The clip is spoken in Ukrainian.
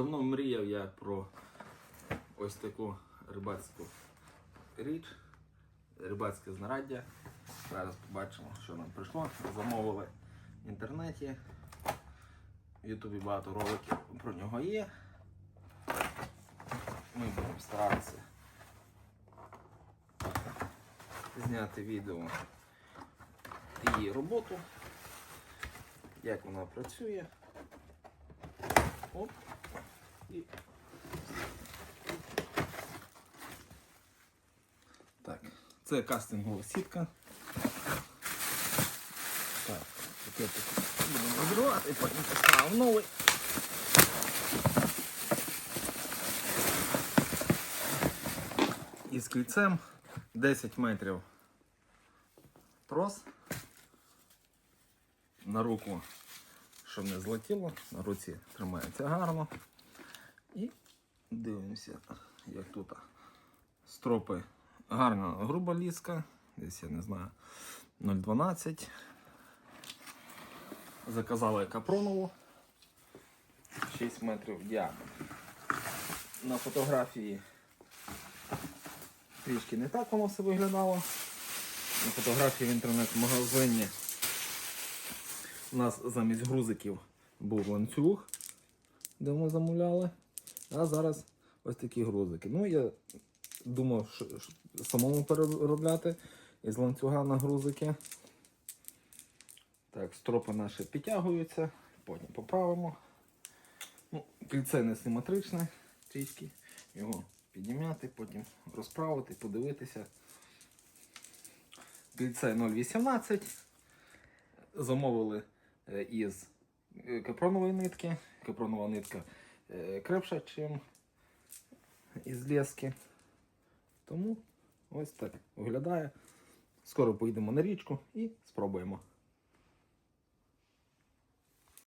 Давно мріяв я про ось таку рибацьку річ, рибацьке знаряддя. Зараз побачимо, що нам прийшло. Замовили в інтернеті. В Ютубі багато роликів про нього є. Ми будемо старатися зняти відео її роботу, як вона працює. Оп. І... Так, це кастингова сітка. Так, будемо розривати, потім поставимо новий. Із кільцем 10 метрів трос. На руку, щоб не злетіло, на руці тримається гарно. І дивимося, як тут стропи гарна груба ліска. Десь я не знаю 0,12. Заказали капронову 6 метрів діаметр. На фотографії трішки не так воно все виглядало. На фотографії в інтернет-магазині у нас замість грузиків був ланцюг, де ми замовляли. А зараз ось такі грузики. Ну, я думав, що, що самому переробляти із ланцюга на грузики. Так, стропи наші підтягуються, потім поправимо. Ну, Кільце не трішки. Його підім'яти, потім розправити, подивитися. Кільце 0,18. Замовили е, із е, капронової нитки. Капронова нитка крепша, ніж із лески. Тому ось так виглядає. Скоро поїдемо на річку і спробуємо.